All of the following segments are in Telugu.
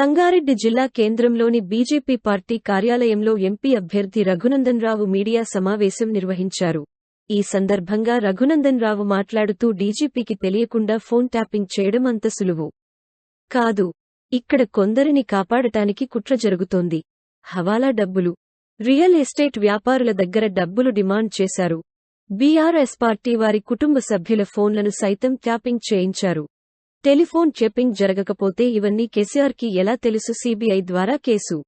సంగారెడ్డి జిల్లా కేంద్రంలోని బీజేపీ పార్టీ కార్యాలయంలో ఎంపీ అభ్యర్థి రఘునందన్రావు మీడియా సమావేశం నిర్వహించారు. ఈ సందర్భంగా రఘునందన్ రావు మాట్లాడుతూ డీజీపీకి తెలియకుండా ఫోన్ ట్యాపింగ్ చేయడం అంత సులువు కాదు. ఇక్కడ కొందరిని కాపాడటానికి కుట్ర జరుగుతోంది. హవాలా డబ్బులు రియల్ ఎస్టేట్ వ్యాపారుల దగ్గర డబ్బులు డిమాండ్ చేశారు. బీఆర్ఎస్ పార్టీ వారి కుటుంబ సభ్యుల ఫోన్లను సైతం ట్యాపింగ్ చేయించారు. టెలిఫోన్ చెప్పింగ్ జరగకపోతే ఇవన్నీ కేసీఆర్కి ఎలా తెలుసు? సీబీఐ ద్వారా కేసు.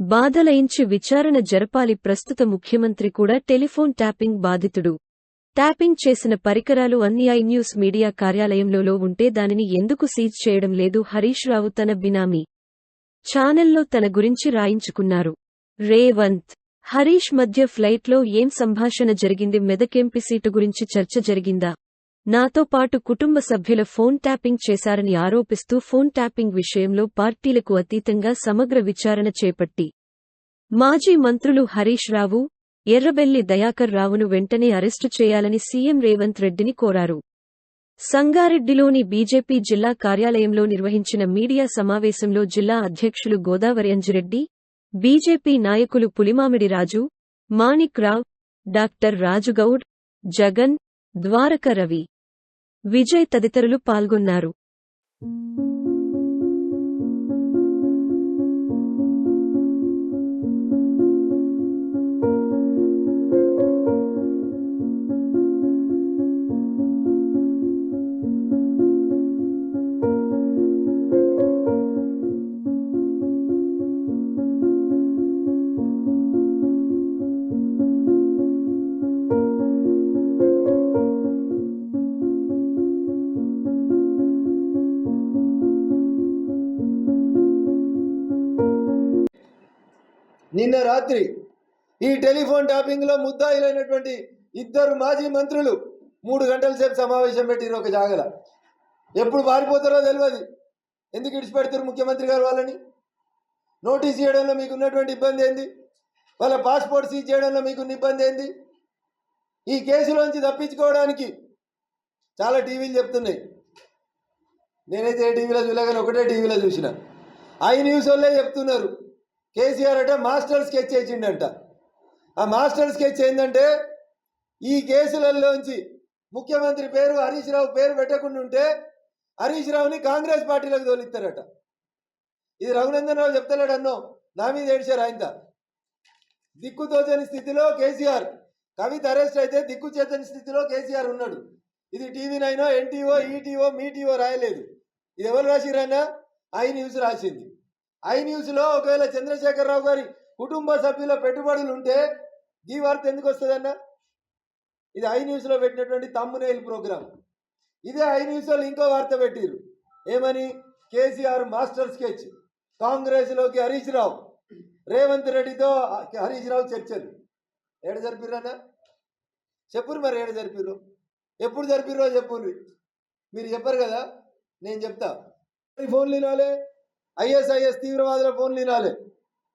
బాధలయించి విచారణ జరపాలి. ప్రస్తుత ముఖ్యమంత్రి కూడా టెలిఫోన్ ట్యాపింగ్ బాధితుడు. ట్యాపింగ్ చేసిన పరికరాలు అన్ని ఐ న్యూస్ మీడియా కార్యాలయంలో ఉంటే దానిని ఎందుకు సీజ్ చేయడం లేదు? హరీష్ రావు తన బినామీ. ఛానల్లో తన గురించి రాయించుకున్నారు. రేవంత్. హరీష్ మధ్య ఫ్లైట్లో ఏం సంభాషణ జరిగింది? మెదకెంపి సీటు గురించి చర్చ జరిగిందా? నాతో పాటు కుటుంబ సభ్యుల ఫోన్ ట్యాపింగ్ చేశారని ఆరోపిస్తూ ఫోన్ ట్యాపింగ్ విషయంలో పార్టీలకు అతీతంగా సమగ్ర విచారణ చేపట్టి. మాజీ మంత్రులు హరీష్ రావు ఎర్రబెల్లి దయాకర్ రావును వెంటనే అరెస్టు చేయాలని సీఎం రేవంత్ రెడ్డిని కోరారు. సంగారెడ్డిలోని బీజేపీ జిల్లా కార్యాలయంలో నిర్వహించిన మీడియా సమావేశంలో జిల్లా అధ్యక్షులు గోదావరి అంజిరెడ్డి బీజేపీ నాయకులు పులిమామిడి రాజు మాణిక్ రావ్ డాక్టర్ రాజుగౌడ్ జగన్ ద్వారక రవి. విజయ్ తదితరులు పాల్గొన్నారు. నిన్న రాత్రి ఈ టెలిఫోన్ ట్యాపింగ్లో ముద్దాయిలైనటువంటి ఇద్దరు మాజీ మంత్రులు మూడు గంటల సేపు సమావేశం పెట్టిరు ఒక జాగల. ఎప్పుడు పారిపోతారో తెలియదు ఎందుకు ఇడిచిపెడతారు ముఖ్యమంత్రి గారు వాళ్ళని? నోటీస్ చేయడంలో మీకు ఉన్నటువంటి ఇబ్బంది ఏంది? వాళ్ళ పాస్పోర్ట్ సీజ్ చేయడంలో మీకున్న ఇబ్బంది ఏంది? ఈ కేసులోంచి తప్పించుకోవడానికి చాలా టీవీలు చెప్తున్నాయి. నేనైతే ఏ టీవీలో చూడగానే ఒకటే టీవీలో చూసిన. ఐ న్యూస్ వాళ్ళే చెప్తున్నారు. కేసీఆర్ అంటే మాస్టర్ స్కెచ్ వేసిండంట. ఆ మాస్టర్ స్కెచ్ ఏంటంటే ఈ కేసులలోంచి ముఖ్యమంత్రి పేరు హరీష్ రావు పేరు పెట్టకుండా ఉంటే హరీష్ రావుని కాంగ్రెస్ పార్టీలోకి తోలిస్తారట. ఇది రఘునందన్ రావు చెప్తలేడు అన్నో నా మీద ఏడిచారు ఆయన. దిక్కుతోచని స్థితిలో కేసీఆర్ కవిత అరెస్ట్ అయితే దిక్కు చేతని స్థితిలో కేసీఆర్ ఉన్నాడు. ఇది టీవీ నైనో ఎన్టీఓ ఈటీఓ మీటీఓ రాయలేదు. ఇది ఎవరు రాసిరన్నా ఐ న్యూస్ రాసింది. ఐ న్యూస్లో ఒకవేళ చంద్రశేఖరరావు గారి కుటుంబ సభ్యుల పెట్టుబడులు ఉంటే ఈ వార్త ఎందుకు వస్తుందన్న? ఇది ఐ న్యూస్లో పెట్టినటువంటి తమ్మునేల్ ప్రోగ్రామ్. ఇదే ఐ న్యూస్ వాళ్ళు ఇంకో వార్త పెట్టిరు ఏమని? KCR master sketch. కాంగ్రెస్లోకి హరీష్ రావు. రేవంత్ రెడ్డితో హరీష్ రావు చర్చలు. ఏడ జరిపిర్రన్నా? చెప్పురు మరి ఏడ జరిపిర్రు? ఎప్పుడు జరిపిరో చెప్పుర్రి? మీరు చెప్పరు కదా? నేను చెప్తా. ఫోన్లు వినాలే? ఐఎస్ఐఎస్ తీవ్రవాదుల ఫోన్లు వినాలి.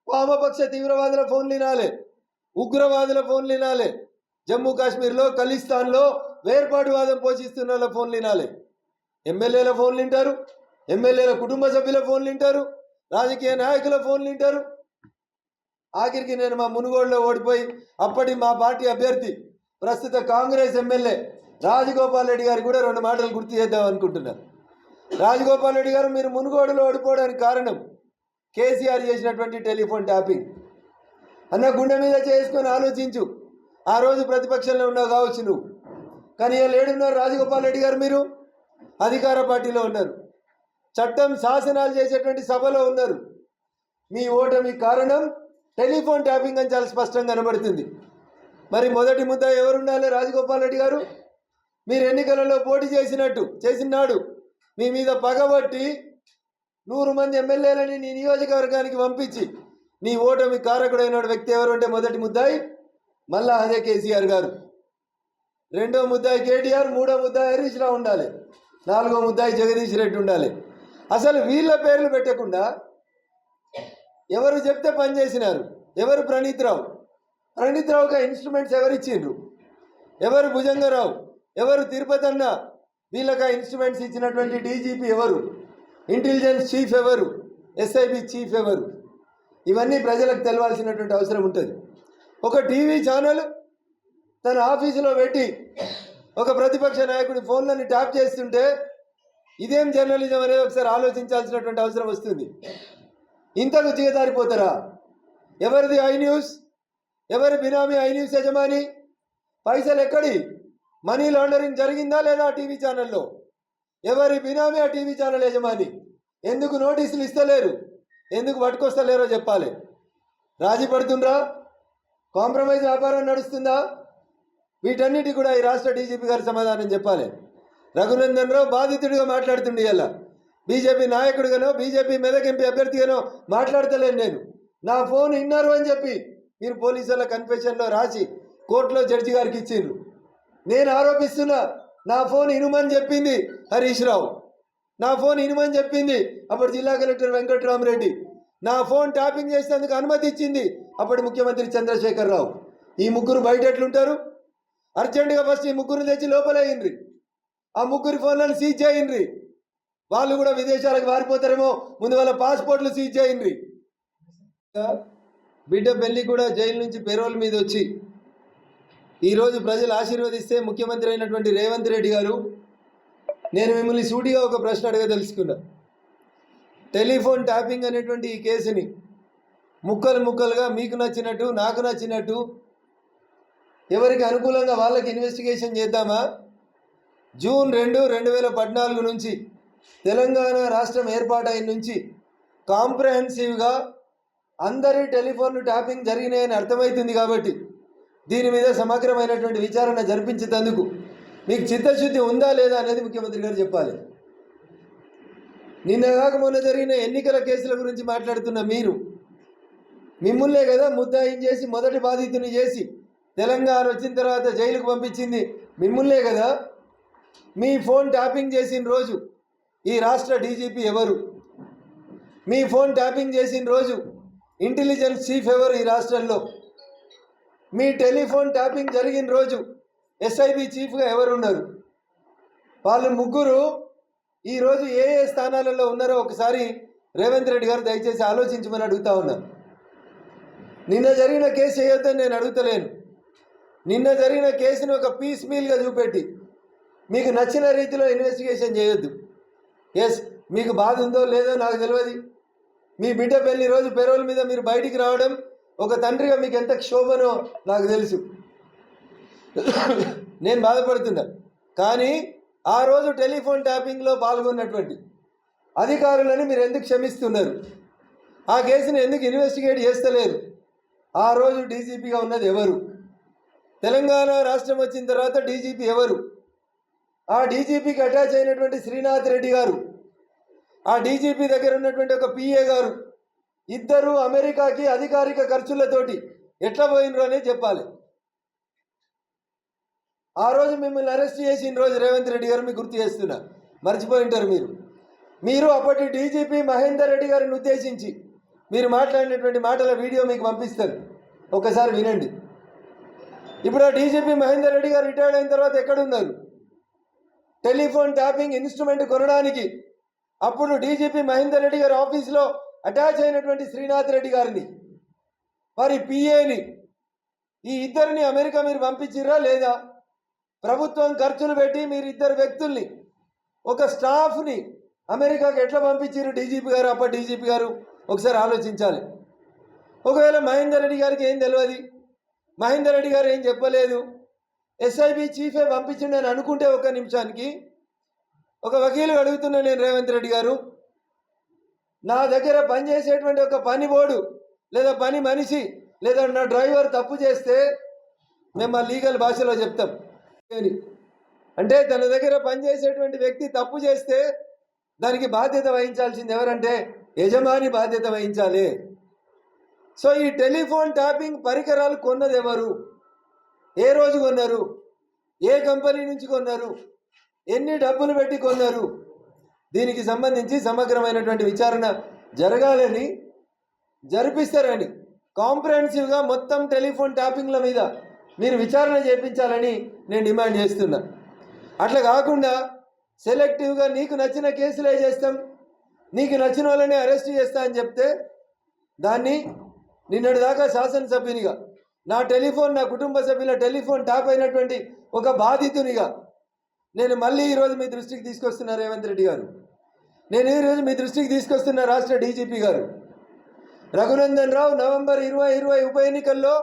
వామపక్ష తీవ్రవాదుల ఫోన్లు వినాలి. ఉగ్రవాదుల ఫోన్లు వినాలి. జమ్మూ కాశ్మీర్లో ఖలిస్తాన్లో వేర్పాటువాదం పోషిస్తున్న వాళ్ళ ఫోన్లు వినాలి. ఎమ్మెల్యేల ఫోన్లు వింటారు. ఎమ్మెల్యేల కుటుంబ సభ్యుల ఫోన్లు వింటారు. రాజకీయ నాయకుల ఫోన్లు వింటారు. ఆఖరికి నేను మా మునుగోడులో ఓడిపోయి అప్పటి మా పార్టీ అభ్యర్థి ప్రస్తుత కాంగ్రెస్ ఎమ్మెల్యే రాజగోపాల్ రెడ్డి గారు కూడా రెండు మాటలు గుర్తు చేద్దాం అనుకుంటున్నాను రాజగోపాల్ రెడ్డి గారు మీరు మునుగోడులో ఓడిపోవడానికి కారణం కేసీఆర్ చేసినటువంటి టెలిఫోన్ ట్యాపింగ్. అన్న గుండె మీద చేసుకొని ఆలోచించు. ఆ రోజు ప్రతిపక్షంలో ఉన్నావు కావచ్చు నువ్వు. కానీ ఇలా ఏడున్నారు రాజగోపాల్ రెడ్డి గారు మీరు? అధికార పార్టీలో ఉన్నారు. చట్టం శాసనాలు చేసేటువంటి సభలో ఉన్నారు. మీ ఓటమి కారణం టెలిఫోన్ ట్యాపింగ్ అని చాలా స్పష్టంగా కనబడుతుంది. మరి మొదటి ముద్ద ఎవరు రాజగోపాల్ రెడ్డి గారు? మీరు ఎన్నికలలో పోటీ చేసినట్టు చేసినాడు. మీ మీద పగబట్టి నూరు మంది ఎమ్మెల్యేలని నీ నియోజకవర్గానికి పంపించి నీ ఓటమి కారకుడైన వ్యక్తి ఎవరు అంటే మొదటి ముద్దాయి మళ్ళా అదే కేసీఆర్ గారు. రెండో ముద్దాయి కేటీఆర్ మూడో ముద్దాయి హరీష్ రావు ఉండాలి. నాలుగో ముద్దాయి జగదీష్ రెడ్డి ఉండాలి. అసలు వీళ్ళ పేర్లు పెట్టకుండా ఎవరు చెప్తే పనిచేసినారు ఎవరు ప్రణీత్ రావు? ప్రణీత్ రావుగా ఇన్స్ట్రుమెంట్స్ ఎవరు ఇచ్చిండ్రు ఎవరు భుజంగరావు? ఎవరు తిరుపతి అన్న వీళ్ళకి ఇన్స్ట్రుమెంట్స్ ఇచ్చినటువంటి డీజీపీ ఎవరు? ఇంటెలిజెన్స్ చీఫ్ ఎవరు? ఎస్ఐబి చీఫ్ ఎవరు? ఇవన్నీ ప్రజలకు తెలవాల్సినటువంటి అవసరం ఉంటుంది. ఒక టీవీ ఛానల్ తన ఆఫీసులో పెట్టి ఒక ప్రతిపక్ష నాయకుడి ఫోన్లని ట్యాప్ చేస్తుంటే ఇదేం జర్నలిజం అనేది ఒకసారి ఆలోచించాల్సినటువంటి అవసరం వస్తుంది. ఇంతకు దిగజారిపోతారా ఎవరిది ఐ న్యూస్ ఎవరి బినామీ ఐ న్యూస్ యజమాని? పైసలు ఎక్కడి? మనీ లాండరింగ్ జరిగిందా లేదా టీవీ ఛానల్లో? ఎవరి బినామీ ఆ టీవీ ఛానల్ యజమాని? ఎందుకు నోటీసులు ఇస్తలేరు? ఎందుకు పట్టుకొస్తలేరో చెప్పాలి. రాజీ పడుతుండ్రా? కాంప్రమైజ్ వ్యాపారం నడుస్తుందా? వీటన్నిటి కూడా ఈ రాష్ట్ర డీజీపీ గారు సమాధానం చెప్పాలి. రఘునందన్ రావు బాధితుడిగా మాట్లాడుతుండే ఇలా బీజేపీ నాయకుడిగానో బీజేపీ మెదక్ ఎంపీ అభ్యర్థిగానో మాట్లాడతలేను నేను. నా ఫోన్ ఇన్నారు అని చెప్పి మీరు పోలీసుల కన్ఫెషన్లో రాసి కోర్టులో జడ్జి గారికి ఇచ్చిండ్రు. నేను ఆరోపిస్తున్నా. నా ఫోన్ ఇనుమని చెప్పింది హరీష్ రావు. నా ఫోన్ ఇనుమని చెప్పింది అప్పుడు జిల్లా కలెక్టర్ వెంకట్రామరెడ్డి నా ఫోన్ ట్యాపింగ్ చేసేందుకు అనుమతి ఇచ్చింది అప్పటి ముఖ్యమంత్రి చంద్రశేఖర్ రావు. ఈ ముగ్గురు బయట ఎట్లుంటారు? అర్జెంటుగా ఫస్ట్ ఈ ముగ్గురు తెచ్చి లోపలేయండ్రి ఆ ముగ్గురి ఫోన్లను సీజ్ చేయండి వాళ్ళు కూడా విదేశాలకు వారిపోతారేమో ముందు వాళ్ళ పాస్పోర్ట్లు సీజ్ చేయండి బిడ్డ పెళ్ళి కూడా జైలు నుంచి పెరోల్ మీద వచ్చి ఈరోజు ప్రజలు ఆశీర్వదిస్తే ముఖ్యమంత్రి అయినటువంటి రేవంత్ రెడ్డి గారు నేను మిమ్మల్ని సూటిగా ఒక ప్రశ్న అడగ తెలుసుకున్నా. టెలిఫోన్ ట్యాపింగ్ అనేటువంటి ఈ కేసుని ముక్కలు ముక్కలుగా మీకు నచ్చినట్టు నాకు నచ్చినట్టు ఎవరికి అనుకూలంగా వాళ్ళకి ఇన్వెస్టిగేషన్ చేద్దామా? జూన్ రెండు రెండు వేల పద్నాలుగు నుంచి తెలంగాణ రాష్ట్రం ఏర్పాటైన నుంచి కాంప్రహెన్సివ్గా అందరి టెలిఫోన్ ట్యాపింగ్ జరిగినాయని అర్థమవుతుంది కాబట్టి దీని మీద సమగ్రమైనటువంటి విచారణ జరిపించేందుకు మీకు చిత్తశుద్ధి ఉందా లేదా అనేది ముఖ్యమంత్రి గారు చెప్పాలి. నిన్న కాక మొన్న జరిగిన ఎన్నికల కేసుల గురించి మాట్లాడుతున్న మీరు మిమ్మల్నే కదా ముద్దాయిం చేసి మొదటి బాధితుని చేసి తెలంగాణ వచ్చిన తర్వాత జైలుకు పంపించింది మిమ్మల్నే కదా? మీ ఫోన్ ట్యాపింగ్ చేసిన రోజు ఈ రాష్ట్ర డీజీపీ ఎవరు? మీ ఫోన్ ట్యాపింగ్ చేసిన రోజు ఇంటెలిజెన్స్ చీఫ్ ఎవరు ఈ రాష్ట్రంలో? మీ టెలిఫోన్ ట్యాపింగ్ జరిగిన రోజు ఎస్ఐబి చీఫ్గా ఎవరున్నారు? వాళ్ళు ముగ్గురు ఈరోజు ఏ ఏ స్థానాలలో ఉన్నారో ఒకసారి రేవంత్ రెడ్డి గారు దయచేసి ఆలోచించమని అడుగుతా ఉన్నాను నిన్న జరిగిన కేసు చేయొద్దని నేను అడుగుతలేను. నిన్న జరిగిన కేసును ఒక పీస్ మీల్గా చూపెట్టి. మీకు నచ్చిన రీతిలో ఇన్వెస్టిగేషన్ చేయొద్దు. ఎస్ మీకు బాధ ఉందో లేదో నాకు తెలియదు. మీ బిడ్డ పెళ్ళి రోజు పెరోల్ మీద మీరు బయటికి రావడం ఒక తండ్రిగా మీకు ఎంత క్షోభనో నాకు తెలుసు. నేను బాధపడుతున్నా. కానీ ఆ రోజు టెలిఫోన్ ట్యాపింగ్లో పాల్గొన్నటువంటి అధికారులని మీరు ఎందుకు క్షమిస్తున్నారు? ఆ కేసును ఎందుకు ఇన్వెస్టిగేట్ చేస్తలేరు? ఆ రోజు డీజీపీగా ఉన్నది ఎవరు? తెలంగాణ రాష్ట్రం వచ్చిన తర్వాత డీజీపీ ఎవరు? ఆ డీజీపీకి అటాచ్ అయినటువంటి శ్రీనాథ్ రెడ్డి గారు ఆ డీజీపీ దగ్గర ఉన్నటువంటి ఒక పిఏ గారు ఇద్దరు అమెరికాకి అధికారిక ఖర్చులతోటి ఎట్లా పోయినరు అనేది చెప్పాలి. ఆ రోజు మిమ్మల్ని అరెస్ట్ చేసిన రోజు రేవంత్ రెడ్డి గారు మీకు గుర్తు చేస్తున్నా. మర్చిపోయి ఉంటారు మీరు. మీరు అప్పటి డీజీపీ మహేందర్ రెడ్డి గారిని ఉద్దేశించి మీరు మాట్లాడినటువంటి మాటల వీడియో మీకు పంపిస్తాను. ఒకసారి వినండి. ఇప్పుడు ఆ డీజీపీ మహేందర్ రెడ్డి గారు రిటైర్డ్ అయిన తర్వాత ఎక్కడున్నారు? టెలిఫోన్ ట్యాపింగ్ ఇన్స్ట్రుమెంట్ కొనడానికి అప్పుడు డీజీపీ మహేందర్ రెడ్డి గారి ఆఫీస్లో అటాచ్ అయినటువంటి శ్రీనాథ్ రెడ్డి గారిని వారి పిఏని ఈ ఇద్దరిని అమెరికా మీరు పంపించిర్రా లేదా? ప్రభుత్వం ఖర్చులు పెట్టి మీరు ఇద్దరు వ్యక్తుల్ని ఒక స్టాఫ్ని అమెరికాకి ఎట్లా పంపించారు డీజీపీ గారు? అప్ప డీజీపీ గారు ఒకసారి ఆలోచించాలి. ఒకవేళ మహేందర్ రెడ్డి గారికి ఏం తెలియదు మహేందర్ రెడ్డి గారు ఏం చెప్పలేదు? ఎస్ఐబి చీఫే పంపించిండు అని అనుకుంటే ఒక నిమిషానికి ఒక వకీలు అడుగుతున్నా నేను రేవంత్ రెడ్డి గారు నా దగ్గర పనిచేసేటువంటి ఒక పని బోర్డు లేదా పని మనిషి లేదా నా డ్రైవర్ తప్పు చేస్తే మేము మా లీగల్ భాషలో చెప్తాం. అంటే తన దగ్గర పనిచేసేటువంటి వ్యక్తి తప్పు చేస్తే దానికి బాధ్యత వహించాల్సింది ఎవరంటే యజమాని బాధ్యత వహించాలి. సో ఈ టెలిఫోన్ ట్యాపింగ్ పరికరాలు కొన్నది ఎవరు? ఏ రోజు కొన్నారు? ఏ కంపెనీ నుంచి కొన్నారు? ఎన్ని డబ్బులు పెట్టి కొన్నారు? దీనికి సంబంధించి సమగ్రమైనటువంటి విచారణ జరగాలని జరిపిస్తారని కాంప్రహెన్సివ్గా మొత్తం టెలిఫోన్ ట్యాపింగ్ల మీద మీరు విచారణ చేపించాలని నేను డిమాండ్ చేస్తున్నా. అట్లా కాకుండా సెలెక్టివ్గా నీకు నచ్చిన కేసులే చేస్తాం? నీకు నచ్చిన వాళ్ళని అరెస్ట్ చేస్తా అని చెప్తే దాన్ని నిన్నటి దాకా శాసనసభ్యునిగా నా టెలిఫోన్ నా కుటుంబ సభ్యుల టెలిఫోన్ ట్యాప్ అయినటువంటి ఒక బాధితునిగా నేను మళ్ళీ ఈరోజు మీ దృష్టికి తీసుకొస్తున్నా రేవంత్ రెడ్డి గారు. నేను ఈరోజు మీ దృష్టికి తీసుకొస్తున్న రాష్ట్ర డీజీపీ గారు. రఘునందన్ రావు నవంబర్ ఇరవై ఇరవై ఉప ఎన్నికల్లో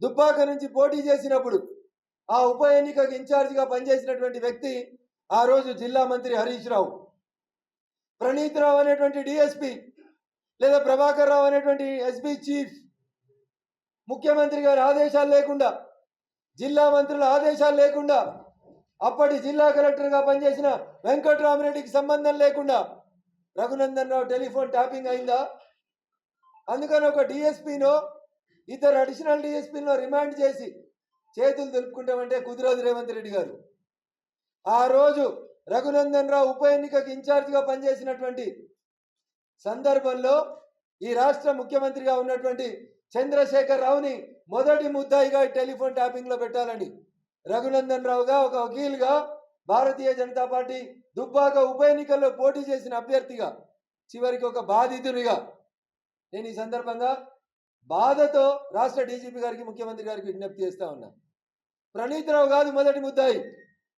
దుబ్బాక నుంచి పోటీ చేసినప్పుడు ఆ ఉప ఎన్నికకు ఇన్ఛార్జిగా పనిచేసినటువంటి వ్యక్తి ఆ రోజు జిల్లా మంత్రి హరీష్ రావు. ప్రణీత్ రావు అనేటువంటి డిఎస్పి లేదా ప్రభాకర్ రావు అనేటువంటి ఎస్బీ చీఫ్. ముఖ్యమంత్రి గారి ఆదేశాలు లేకుండా జిల్లా మంత్రుల ఆదేశాలు లేకుండా అప్పటి జిల్లా కలెక్టర్గా పనిచేసిన వెంకట్రామరెడ్డికి సంబంధం లేకుండా రఘునందన్ రావు టెలిఫోన్ ట్యాపింగ్ అయిందా? అందుకని ఒక డిఎస్పీనో ఇద్దరు అడిషనల్ డిఎస్పీనో రిమాండ్ చేసి చేతులు దులుపుకుంటామంటే కుదిరోజు రేవంత్ రెడ్డి గారు. ఆ రోజు రఘునందన్ రావు ఉప ఎన్నికకి ఇన్ఛార్జిగా పనిచేసినటువంటి సందర్భంలో ఈ రాష్ట్ర ముఖ్యమంత్రిగా ఉన్నటువంటి చంద్రశేఖర్ రావుని మొదటి ముద్దాయిగా టెలిఫోన్ ట్యాపింగ్లో పెట్టాలని రఘునందన్ రావుగా ఒక వకీల్గా భారతీయ జనతా పార్టీ దుబ్బాక ఉప ఎన్నికల్లో పోటీ చేసిన అభ్యర్థిగా చివరికి ఒక బాధితునిగా. నేను ఈ సందర్భంగా బాధతో రాష్ట్ర డీజీపీ గారికి ముఖ్యమంత్రి గారికి విజ్ఞప్తి చేస్తా ఉన్నా. ప్రణీతరావు కాదు మొదటి ముద్దాయి.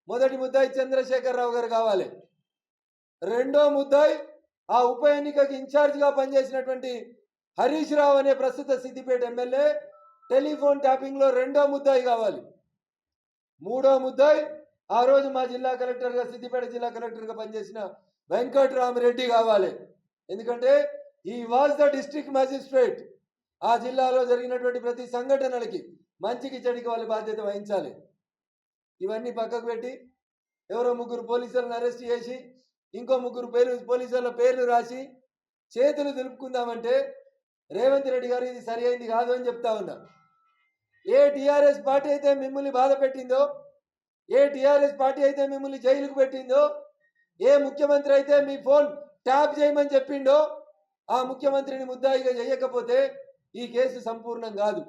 మొదటి ముద్దాయి చంద్రశేఖరరావు గారు కావాలి. రెండో ముద్దాయి ఆ ఉప ఎన్నికకి ఇన్ఛార్జ్గా పనిచేసినటువంటి హరీష్ రావు అనే ప్రస్తుత సిద్దిపేట ఎమ్మెల్యే టెలిఫోన్ ట్యాపింగ్లో రెండో ముద్దాయి కావాలి. మూడో ముద్దాయి. ఆ రోజు మా జిల్లా కలెక్టర్గా సిద్దిపేట జిల్లా కలెక్టర్గా పనిచేసిన వెంకట్రామరెడ్డి కావాలి. ఎందుకంటే ఈ వాజ్ ద డిస్ట్రిక్ట్ మ్యాజిస్ట్రేట్. ఆ జిల్లాలో జరిగినటువంటి ప్రతి సంఘటనలకి మంచికి చెడికి వాళ్ళ బాధ్యత వహించాలి. ఇవన్నీ పక్కకు పెట్టి ఎవరో ముగ్గురు పోలీసులను అరెస్ట్ చేసి ఇంకో ముగ్గురు పేరు పోలీసుల పేర్లు రాసి చేతులు దులుపుకుందామంటే రేవంత్ రెడ్డి గారు ఇది సరి అయింది కాదు అని చెప్తా ఉన్నా. ఏ టీఆర్ఎస్ పార్టీ అయితే మిమ్మల్ని బాధ పెట్టిందో ఏ టీఆర్ఎస్ పార్టీ అయితే మిమ్మల్ని జైలుకు పెట్టిందో ఏ ముఖ్యమంత్రి అయితే మీ ఫోన్ ట్యాప్ చేయమని చెప్పిండో ఆ ముఖ్యమంత్రిని ముద్దాయిగా చేయకపోతే ఈ కేసు సంపూర్ణం కాదు.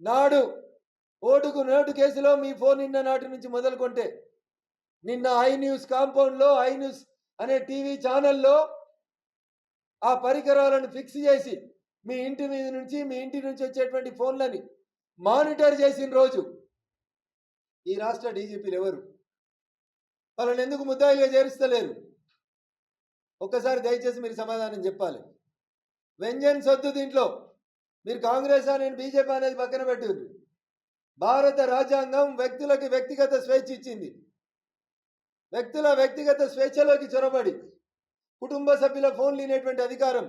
నాడు ఓటుకు నోటు కేసులో మీ ఫోన్ నిన్న నాటి నుంచి మొదలుకొంటే నిన్న ఐ న్యూస్ కాంపౌండ్లో ఐ న్యూస్ అనే టీవీ ఛానల్లో ఆ పరికరాలను ఫిక్స్ చేసి మీ ఇంటి మీద నుంచి మీ ఇంటి నుంచి వచ్చేటువంటి ఫోన్లని మానిటర్ చేసిన రోజు ఈ రాష్ట్ర డీజీపీలు ఎవరు? వాళ్ళని ఎందుకు ముద్దాయిలుగా చేరుస్తలేరు? ఒక్కసారి దయచేసి మీరు సమాధానం చెప్పాలి. వెంజన్స్ వద్దు దీంట్లో మీరు కాంగ్రెస్ నేను బీజేపీ అనేది పక్కన పెట్టింది భారత రాజ్యాంగం వ్యక్తులకి వ్యక్తిగత స్వేచ్ఛ ఇచ్చింది. వ్యక్తుల వ్యక్తిగత స్వేచ్ఛలోకి చొరబడి కుటుంబ సభ్యుల ఫోన్ లేనటువంటి అధికారం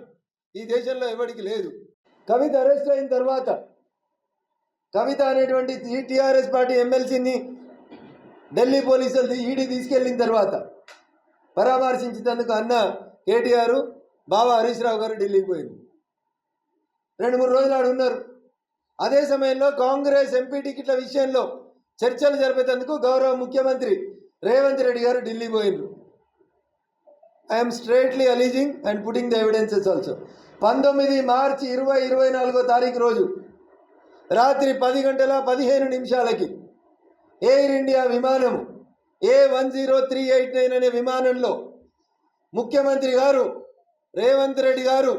ఈ దేశంలో ఎవరికి లేదు. కవిత అరెస్ట్ అయిన తర్వాత కవిత అనేటువంటి టీఆర్ఎస్ పార్టీ ఎమ్మెల్సీని ఢిల్లీ పోలీసులు ఈడీ తీసుకెళ్ళిన తర్వాత పరామర్శించినందుకు అన్న కేటీఆర్ బావ హరీష్ రావు గారు ఢిల్లీకి పోయింది. రెండు మూడు రోజులు ఆడు ఉన్నారు. అదే సమయంలో కాంగ్రెస్ ఎంపీ టికెట్ల విషయంలో చర్చలు జరిపేందుకు గౌరవ ముఖ్యమంత్రి రేవంత్ రెడ్డి గారు ఢిల్లీ పోయిండ్రు. I'm straightly alleging and putting the evidences also పంతొమ్మిది మార్చి ఇరవై ఇరవై నాలుగో తారీఖు రోజు రాత్రి పది గంటల పదిహేను నిమిషాలకి ఎయిర్ ఇండియా విమానం A one zero three eight nine అనే విమానంలో ముఖ్యమంత్రి గారు రేవంత్ రెడ్డి గారు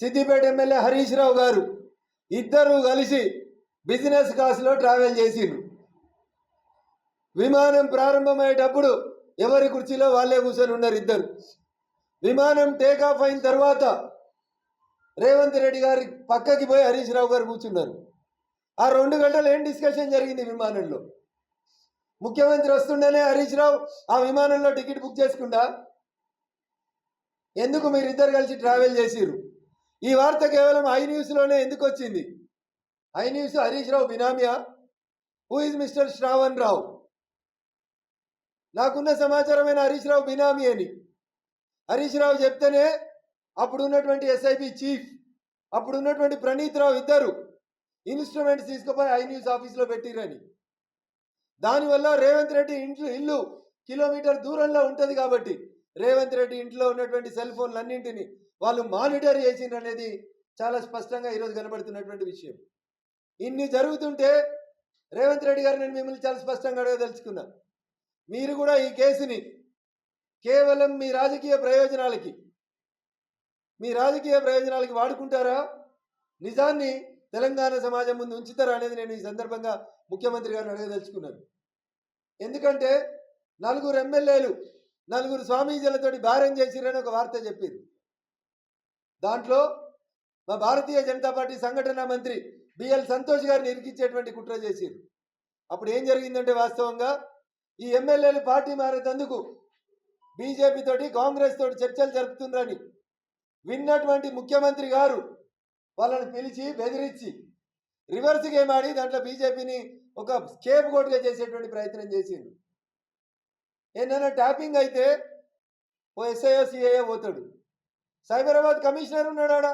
సిద్దిపేట ఎమ్మెల్యే హరీష్ రావు గారు ఇద్దరూ కలిసి బిజినెస్ క్లాస్లో ట్రావెల్ చేసిండ్రు. విమానం ప్రారంభమయ్యేటప్పుడు ఎవరి కుర్చీలో వాళ్ళే కూర్చొని ఉన్నారు ఇద్దరు. విమానం టేక్ ఆఫ్ అయిన తర్వాత రేవంత్ రెడ్డి గారి పక్కకి పోయి హరీష్ రావు గారు కూర్చున్నారు. ఆ రెండు గంటలు ఏం డిస్కషన్ జరిగింది విమానంలో? ముఖ్యమంత్రి వస్తుండేనే హరీష్ రావు ఆ విమానంలో టికెట్ బుక్ చేసుకుంటా? ఎందుకు మీరిద్దరు కలిసి ట్రావెల్ చేసిరు ఈ వార్త కేవలం ఐ న్యూస్లోనే ఎందుకు వచ్చింది? I News Harish Rao బినామియా? Who is mister Shravan Rao? నాకున్న సమాచారమైన హరీష్ రావు బినామీ అని. హరీష్ రావు చెప్తేనే అప్పుడు ఉన్నటువంటి ఎస్ఐబి చీఫ్ అప్పుడు ఉన్నటువంటి ప్రణీత్ రావు ఇద్దరు. ఇన్స్ట్రుమెంట్స్ తీసుకుపోయి ఐ న్యూస్ ఆఫీస్లో పెట్టిరని దానివల్ల రేవంత్ రెడ్డి ఇంట్లో ఇల్లు కిలోమీటర్ దూరంలో ఉంటుంది కాబట్టి రేవంత్ రెడ్డి ఇంట్లో ఉన్నటువంటి సెల్ ఫోన్లు అన్నింటిని వాళ్ళు మానిటర్ చేసిండ్రు అనేది చాలా స్పష్టంగా ఈరోజు కనబడుతున్నటువంటి విషయం. ఇన్ని జరుగుతుంటే రేవంత్ రెడ్డి గారు నేను మిమ్మల్ని చాలా స్పష్టంగా అడగదలుచుకున్నా. మీరు కూడా ఈ కేసుని కేవలం మీ రాజకీయ ప్రయోజనాలకి మీ రాజకీయ ప్రయోజనాలకి వాడుకుంటారా? నిజాన్ని తెలంగాణ సమాజం ముందు ఉంచుతారా అనేది నేను ఈ సందర్భంగా ముఖ్యమంత్రి గారిని అడగదలుచుకున్నాను. ఎందుకంటే నలుగురు ఎమ్మెల్యేలు నలుగురు స్వామీజీలతోటి భారం చేసిరని ఒక వార్త చెప్పింది దాంట్లో మా భారతీయ జనతా పార్టీ సంఘటన మంత్రి బిఎల్ సంతోష్ గారిని ఇరికించేటువంటి కుట్ర చేసిరు. అప్పుడు ఏం జరిగిందంటే వాస్తవంగా ఈ ఎమ్మెల్యేలు పార్టీ మారేటందుకు బీజేపీ తోటి కాంగ్రెస్ తోటి చర్చలు జరుపుతున్నారని విన్నటువంటి ముఖ్యమంత్రి గారు వాళ్ళని పిలిచి బెదిరించి రివర్స్ గేమ్ ఆడి దాంట్లో బీజేపీని ఒక స్కేప్ కోట్గా చేసేటువంటి ప్రయత్నం చేసిండు. ఏదైనా ట్యాపింగ్ అయితే ఓ ఎస్ఐఓ సిఐఏ పోతాడు. సైబరాబాద్ కమిషనర్ ఉన్నాడు ఆడ.